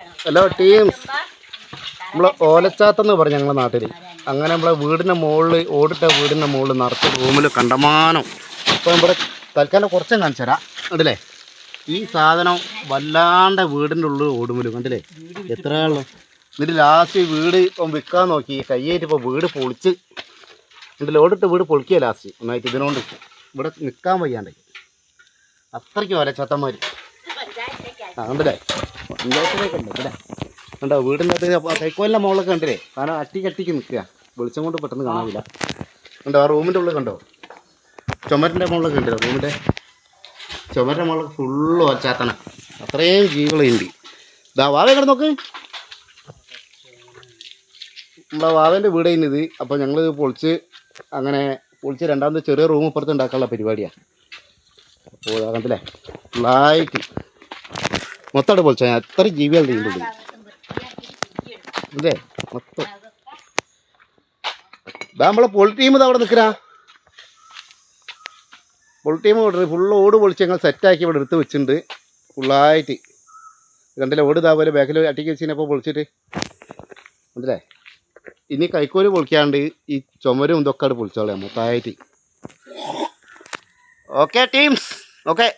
Hello teams നമ്മളെ ഓലച്ചാത്തെന്ന് പറഞ്ഞു ഞങ്ങളുടെ നാട്ടിൽ അങ്ങനെ നമ്മളെ വീടിന്റെ മുകളിൽ ഓടിട്ട വീടിന്റെ മുകളിൽ നിറച്ച റൂമിൽ കണ്ടമാനം. അപ്പോൾ നമ്മുടെ തൽക്കാലം കുറച്ചും കാണിച്ചു തരാം. കണ്ടില്ലേ? ഈ സാധനം വല്ലാണ്ട് വീടിന്റെ ഉള്ളിൽ ഓടുമല്ലോ കണ്ടില്ലേ? എത്രയാണല്ലോ എന്നിട്ട് ലാസ്റ്റ് വീട് ഇപ്പം വിൽക്കാൻ നോക്കി. കയ്യേറ്റ് ഇപ്പോൾ വീട് പൊളിച്ച്. കണ്ടില്ലേ? ഓടിട്ട് വീട് പൊളിക്കുക ലാസ്റ്റ് ഒന്നായിട്ട് ഇതിനോണ്ട്. ഇവിടെ നിൽക്കാൻ വയ്യാണ്ട് അത്രയ്ക്ക് ഓലച്ചാത്തന്മാർ ആ കണ്ടില്ലേ? കണ്ടോ വീടിന്റെ അകത്ത് തൈക്കോലിന്റെ മുകളിലൊക്കെ കണ്ടില്ലേ? കാരണം അട്ടി കട്ടിക്ക് നിൽക്കുക വെളിച്ചം കൊണ്ട് പെട്ടെന്ന് കാണാവില്ല കണ്ടോ ആ റൂമിന്റെ ഉള്ളിൽ കണ്ടോ? ചുമരിന്റെ മുകളിലൊക്കെ കണ്ടില്ല റൂമിന്റെ ചുമരിന്റെ മുകളിലൊക്കെ ഫുള്ള് ഒച്ചാത്തണം അത്രയും ജീവികളുണ്ട് ഇതാ വാവ കിടന്ന് നോക്ക്. നമ്മളെ വാവേന്റെ വീട് കഴിഞ്ഞത് അപ്പോൾ ഞങ്ങൾ പൊളിച്ച് അങ്ങനെ പൊളിച്ച് രണ്ടാമത്തെ ചെറിയ റൂം ഇപ്പുറത്ത് ഉണ്ടാക്കാനുള്ള പരിപാടിയാണ് അപ്പോൾ കണ്ടില്ലേ? ഫുള്ളായിട്ട് മൊത്തം പോലെ എത്ര ഇതിന്റെ ഉള്ളിൽ അല്ലേ മൊത്തം. ഇതാ നമ്മളെ പൊളി ടീം ഇത് അവിടെ നിൽക്കരാ പൊളി ടീം ഫുള്ള് ഓട് പൊളിച്ച് ഞങ്ങൾ സെറ്റാക്കി ഇവിടെ എടുത്ത് വെച്ചിട്ടുണ്ട്. ഫുള്ളായിട്ട് കണ്ടില്ല ഓട് ഇതാ പോലെ ബാക്കിൽ അട്ടിക്ക് വെച്ചപ്പോൾ പൊളിച്ചിട്ട്. അതല്ലേ ഇനി കൈക്കോൽ പൊളിക്കാണ്ട് ഈ ചുമരും ഇതൊക്കെ അവിടെ പൊളിച്ചോളാം മൊത്തമായിട്ട്. Okay teams okay